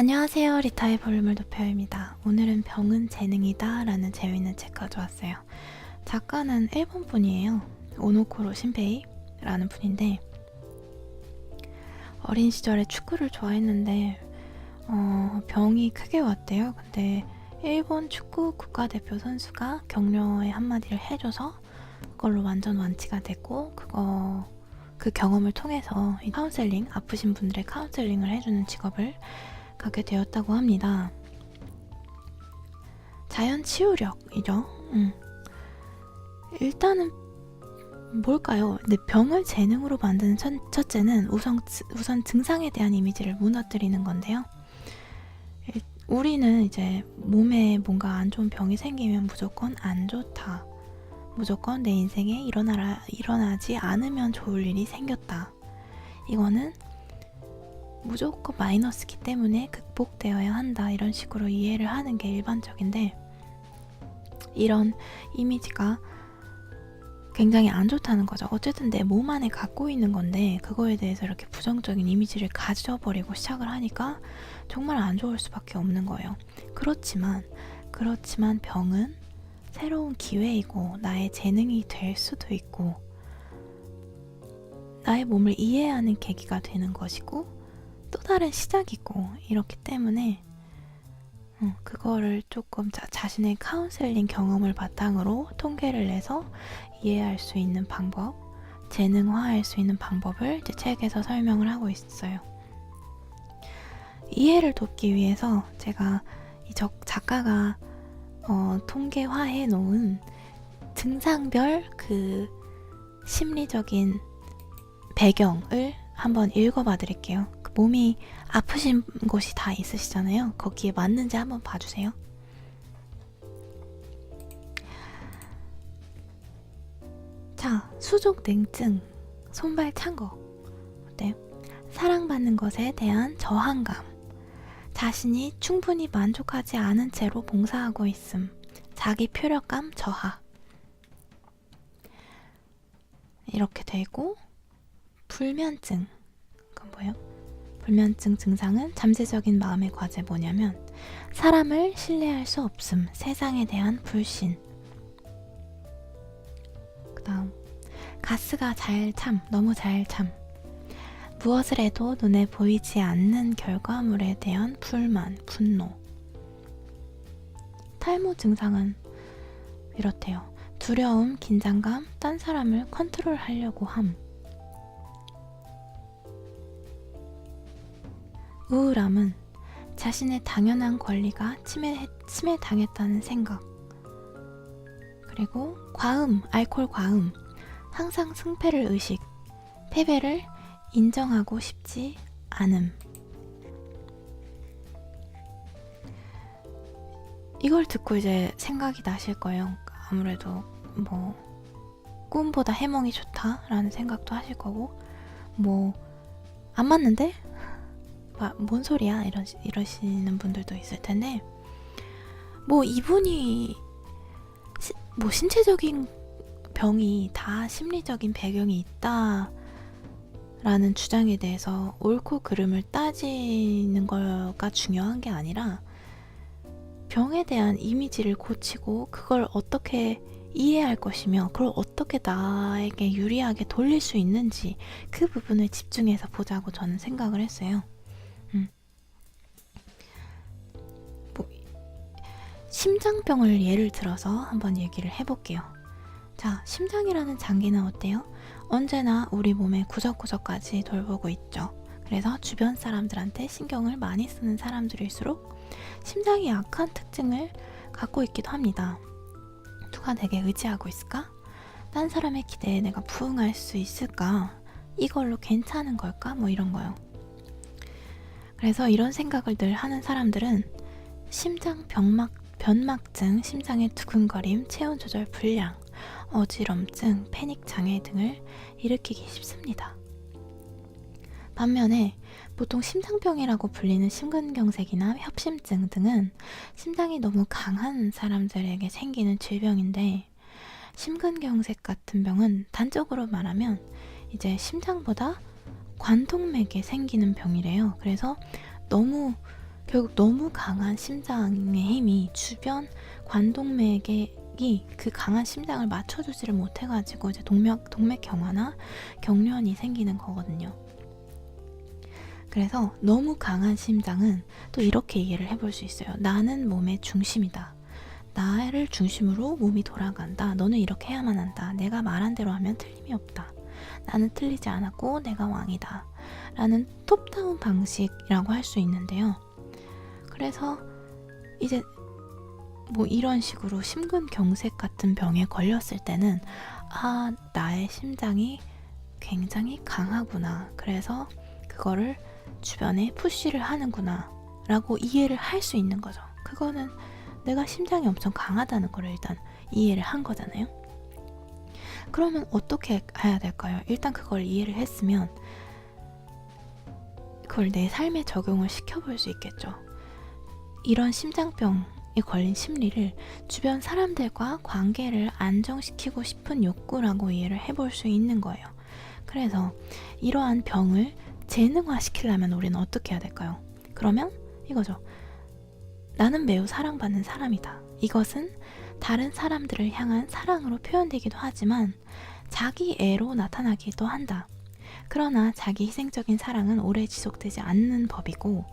안녕하세요. 리타의 볼륨을 높여입니다. 오늘은 병은 재능이다 라는 재미있는 책 가져왔어요. 작가는 일본 분이에요. 오노코로 신페이라는 분인데 어린 시절에 축구를 좋아했는데 어, 병이 크게 왔대요. 근데 일본 축구 국가대표 선수가 격려의 한마디를 해줘서 그걸로 완전 완치가 됐고 그거 그 경험을 통해서 이 카운셀링 아프신 분들의 카운셀링을 해주는 직업을 갖게 되었다고 합니다. 자연 치유력이죠. 음. 일단은 뭘까요? 근데 병을 재능으로 만드는 첫, 첫째는 우선, 우선 증상에 대한 이미지를 무너뜨리는 건데요. 일- 우리는 이제 몸에 뭔가 안 좋은 병이 생기면 무조건 안 좋다. 무조건 내 인생에 일어나라, 일어나지 않으면 좋을 일이 생겼다. 이거는 무조건 마이너스기 때문에 극복되어야 한다. 이런 식으로 이해를 하는 게 일반적인데, 이런 이미지가 굉장히 안 좋다는 거죠. 어쨌든 내 몸 안에 갖고 있는 건데, 그거에 대해서 이렇게 부정적인 이미지를 가져버리고 시작을 하니까 정말 안 좋을 수밖에 없는 거예요. 그렇지만, 그렇지만 병은 새로운 기회이고, 나의 재능이 될 수도 있고, 나의 몸을 이해하는 계기가 되는 것이고, 또 다른 시작이고 이렇기 때문에 어, 그거를 조금 자, 자신의 카운셀링 경험을 바탕으로 통계를 내서 이해할 수 있는 방법, 재능화할 수 있는 방법을 이제 책에서 설명을 하고 있어요. 이해를 돕기 위해서 제가 이 적, 작가가 어, 통계화해 놓은 증상별 그 심리적인 배경을 한번 읽어봐 드릴게요. 그 몸이 아프신 곳이 다 있으시잖아요. 거기에 맞는지 한번 봐주세요. 자, 수족 냉증, 손발 찬 거. 어때요? 사랑받는 것에 대한 저항감. 자신이 충분히 만족하지 않은 채로 봉사하고 있음. 자기 표력감 저하. 이렇게 되고, 불면증. 그건 뭐예요? 불면증 증상은 잠재적인 마음의 과제 뭐냐면 사람을 신뢰할 수 없음, 세상에 대한 불신. 그다음 가스가 잘 참, 너무 잘 참. 무엇을 해도 눈에 보이지 않는 결과물에 대한 불만, 분노. 탈모 증상은 이렇대요. 두려움, 긴장감, 딴 사람을 컨트롤하려고 함. 우울함은 자신의 당연한 권리가 침해, 침해당했다는 생각. 그리고 과음, 알코올 과음. 항상 승패를 의식. 패배를 인정하고 싶지 않음. 이걸 듣고 이제 생각이 나실 거예요. 아무래도 뭐 꿈보다 해몽이 좋다라는 생각도 하실 거고 뭐 안 맞는데 아, 뭔 소리야 이러, 이러시는 분들도 있을 텐데 뭐 이분이 시, 뭐 신체적인 병이 다 심리적인 배경이 있다 라는 주장에 대해서 옳고 그름을 따지는 거가 중요한 게 아니라 병에 대한 이미지를 고치고 그걸 어떻게 이해할 것이며 그걸 어떻게 나에게 유리하게 돌릴 수 있는지 그 부분을 집중해서 보자고 저는 생각을 했어요. 심장병을 예를 들어서 한번 얘기를 해볼게요. 자, 심장이라는 장기는 어때요? 언제나 우리 몸의 구석구석까지 돌보고 있죠. 그래서 주변 사람들한테 신경을 많이 쓰는 사람들일수록 심장이 약한 특징을 갖고 있기도 합니다. 누가 내게 의지하고 있을까? 딴 사람의 기대에 내가 부응할 수 있을까? 이걸로 괜찮은 걸까? 뭐 이런 거요. 그래서 이런 생각을 늘 하는 사람들은 심장 병막, 변막증, 심장의 두근거림, 체온 조절 불량, 어지럼증, 패닉 장애 등을 일으키기 쉽습니다. 반면에 보통 심장병이라고 불리는 심근경색이나 협심증 등은 심장이 너무 강한 사람들에게 생기는 질병인데 심근경색 같은 병은 단적으로 말하면 이제 심장보다 관동맥에 생기는 병이래요. 그래서 너무 결국 너무 강한 심장의 힘이 주변 관동맥이 그 강한 심장을 맞춰주지를 못해가지고 이제 동맥 동맥 경화나 경련이 생기는 거거든요. 그래서 너무 강한 심장은 또 이렇게 이해를 해볼 수 있어요. 나는 몸의 중심이다. 나를 중심으로 몸이 돌아간다. 너는 이렇게 해야만 한다. 내가 말한 대로 하면 틀림이 없다. 나는 틀리지 않았고 내가 왕이다. 라는 톱다운 방식이라고 할 수 있는데요. 그래서 이제 뭐 이런 식으로 심근경색 같은 병에 걸렸을 때는 아, 나의 심장이 굉장히 강하구나. 그래서 그거를 주변에 푸시를 하는구나. 라고 이해를 할 수 있는 거죠. 그거는 내가 심장이 엄청 강하다는 걸 일단 이해를 한 거잖아요. 그러면 어떻게 해야 될까요? 일단 그걸 이해를 했으면 그걸 내 삶에 적용을 시켜볼 수 있겠죠. 이런 심장병에 걸린 심리를 주변 사람들과 관계를 안정시키고 싶은 욕구라고 이해를 해볼 수 있는 거예요. 그래서 이러한 병을 재능화시키려면 우리는 어떻게 해야 될까요? 그러면 이거죠. 나는 매우 사랑받는 사람이다. 이것은 다른 사람들을 향한 사랑으로 표현되기도 하지만 자기 애로 나타나기도 한다. 그러나 자기 희생적인 사랑은 오래 지속되지 않는 법이고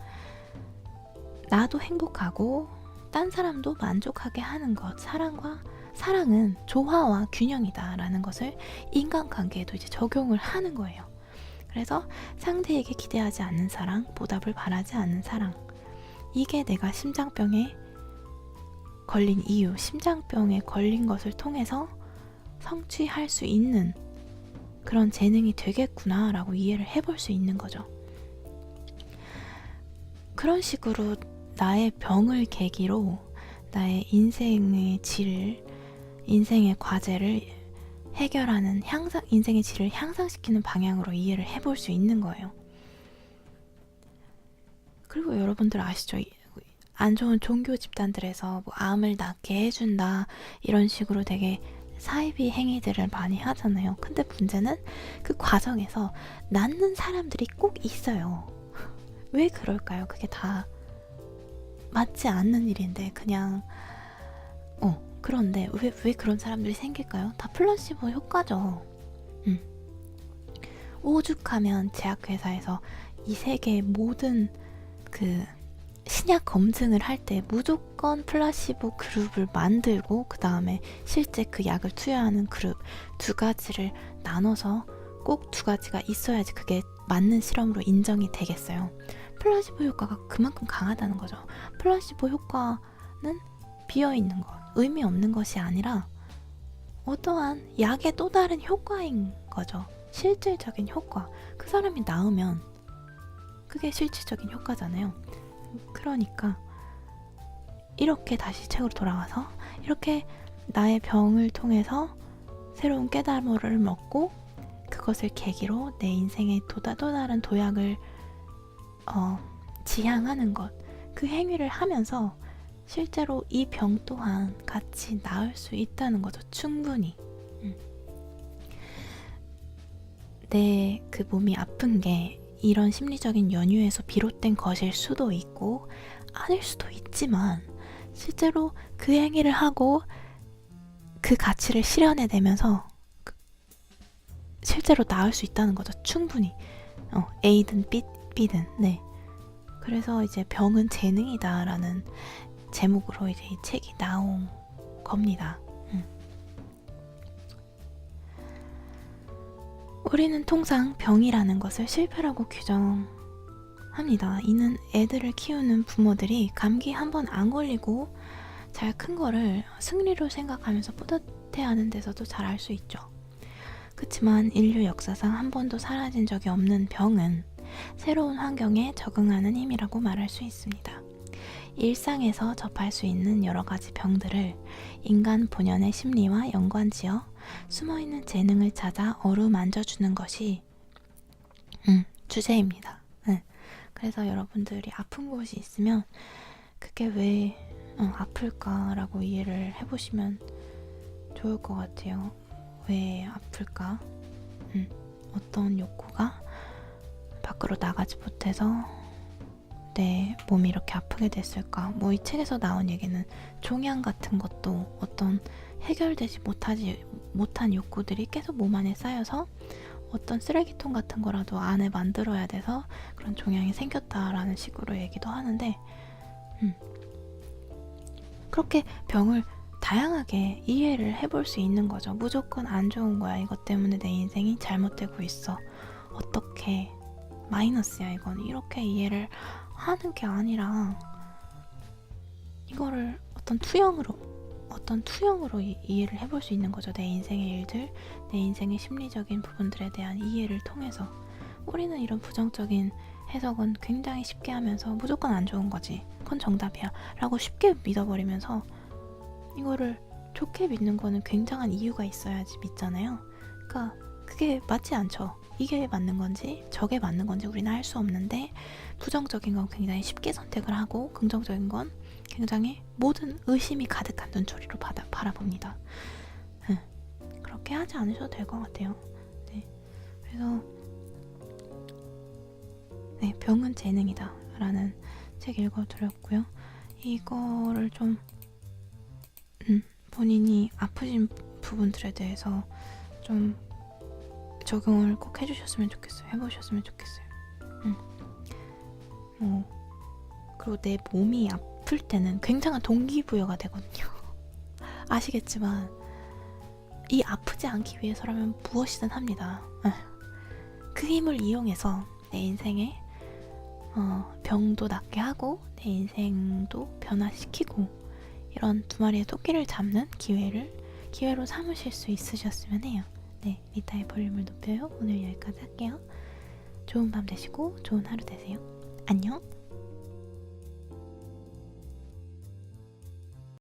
나도 행복하고 딴 사람도 만족하게 하는 것 사랑과 사랑은 조화와 균형이다라는 것을 인간관계에도 이제 적용을 하는 거예요. 그래서 상대에게 기대하지 않는 사랑, 보답을 바라지 않는 사랑. 이게 내가 심장병에 걸린 이유, 심장병에 걸린 것을 통해서 성취할 수 있는 그런 재능이 되겠구나라고 이해를 해볼 수 있는 거죠. 그런 식으로 나의 병을 계기로 나의 인생의 질, 인생의 과제를 해결하는 향상, 인생의 질을 향상시키는 방향으로 이해를 해볼 수 있는 거예요. 그리고 여러분들 아시죠? 안 좋은 종교 집단들에서 뭐 암을 낫게 해준다 이런 식으로 되게 사이비 행위들을 많이 하잖아요. 근데 문제는 그 과정에서 낫는 사람들이 꼭 있어요. 왜 그럴까요? 그게 다 맞지 않는 일인데 그냥 어 그런데 왜, 왜 그런 사람들이 생길까요? 다 플라시보 효과죠. 음. 오죽하면 제약회사에서 이 세계의 모든 그 신약 검증을 할 때 무조건 플라시보 그룹을 만들고 그 다음에 실제 그 약을 투여하는 그룹 두 가지를 나눠서 꼭 두 가지가 있어야지 그게 맞는 실험으로 인정이 되겠어요. 플라시보 효과가 그만큼 강하다는 거죠. 플라시보 효과는 비어 있는 것, 의미 없는 것이 아니라 어떠한 약의 또 다른 효과인 거죠. 실질적인 효과. 그 사람이 나으면 그게 실질적인 효과잖아요. 그러니까 이렇게 다시 책으로 돌아와서 이렇게 나의 병을 통해서 새로운 깨달음을 먹고 그것을 계기로 내 또다 또 다른 도약을 어, 지향하는 것, 그 행위를 하면서 실제로 이 병 또한 같이 나을 수 있다는 거죠. 충분히. 음. 내그 몸이 아픈 게 이런 심리적인 연유에서 비롯된 것일 수도 있고 아닐 수도 있지만 실제로 그 행위를 하고 그 가치를 실현해내면서 그 실제로 나을 수 있다는 거죠. 충분히. 어, A든 B, B든, 네. 그래서 이제 병은 재능이다라는 제목으로 이제 이 책이 나온 겁니다. 음. 우리는 통상 병이라는 것을 실패라고 규정합니다. 이는 애들을 키우는 부모들이 감기 한 번 안 걸리고 잘 큰 거를 승리로 생각하면서 뿌듯해하는 데서도 잘 알 수 있죠. 그렇지만 인류 역사상 한 번도 사라진 적이 없는 병은 새로운 환경에 적응하는 힘이라고 말할 수 있습니다. 일상에서 접할 수 있는 여러 가지 병들을 인간 본연의 심리와 연관지어 숨어 있는 재능을 찾아 어루만져 주는 것이 음, 주제입니다. 네. 그래서 여러분들이 아픈 곳이 있으면 그게 왜 어, 아플까라고 이해를 해보시면 좋을 것 같아요. 왜 아플까? 음, 어떤 욕구가 밖으로 나가지 못해서 내 몸이 이렇게 아프게 됐을까? 뭐 이 책에서 나온 얘기는 종양 같은 것도 어떤 해결되지 못하지 못한 욕구들이 계속 몸 안에 쌓여서 어떤 쓰레기통 같은 거라도 안에 만들어야 돼서 그런 종양이 생겼다라는 식으로 얘기도 하는데, 음. 그렇게 병을 다양하게 이해를 해볼 수 있는 거죠. 무조건 안 좋은 거야. 이것 때문에 내 인생이 잘못되고 있어. 어떻게 마이너스야 이건 이렇게 이해를 하는 게 아니라 이거를 어떤 투영으로 어떤 투영으로 이, 이해를 해볼 수 있는 거죠. 내 인생의 일들, 내 인생의 심리적인 부분들에 대한 이해를 통해서 우리는 이런 부정적인 해석은 굉장히 쉽게 하면서 무조건 안 좋은 거지. 그건 정답이야. 라고 쉽게 믿어버리면서 이거를 좋게 믿는 거는 굉장한 이유가 있어야지 믿잖아요. 그러니까 그게 맞지 않죠. 이게 맞는 건지 저게 맞는 건지 우리는 알 수 없는데 부정적인 건 굉장히 쉽게 선택을 하고 긍정적인 건 굉장히 모든 의심이 가득한 눈초리로 받아, 바라봅니다. 응. 그렇게 하지 않으셔도 될 것 같아요. 네. 그래서 네, 병은 재능이다 라는 책 읽어드렸고요. 이거를 좀 음, 본인이 아프신 부분들에 대해서 좀 적용을 꼭 해주셨으면 좋겠어요. 해보셨으면 좋겠어요. 음. 뭐 그리고 내 몸이 아플 때는 굉장한 동기부여가 되거든요. 아시겠지만 이 아프지 않기 위해서라면 무엇이든 합니다. 에. 그 힘을 이용해서 내 인생에 어, 병도 낫게 하고 내 인생도 변화시키고 이런 두 마리의 토끼를 잡는 기회를 기회로 삼으실 수 있으셨으면 해요. 네, 리타의 볼륨을 높여요. 오늘 여기까지 할게요. 좋은 밤 되시고 좋은 하루 되세요. 안녕.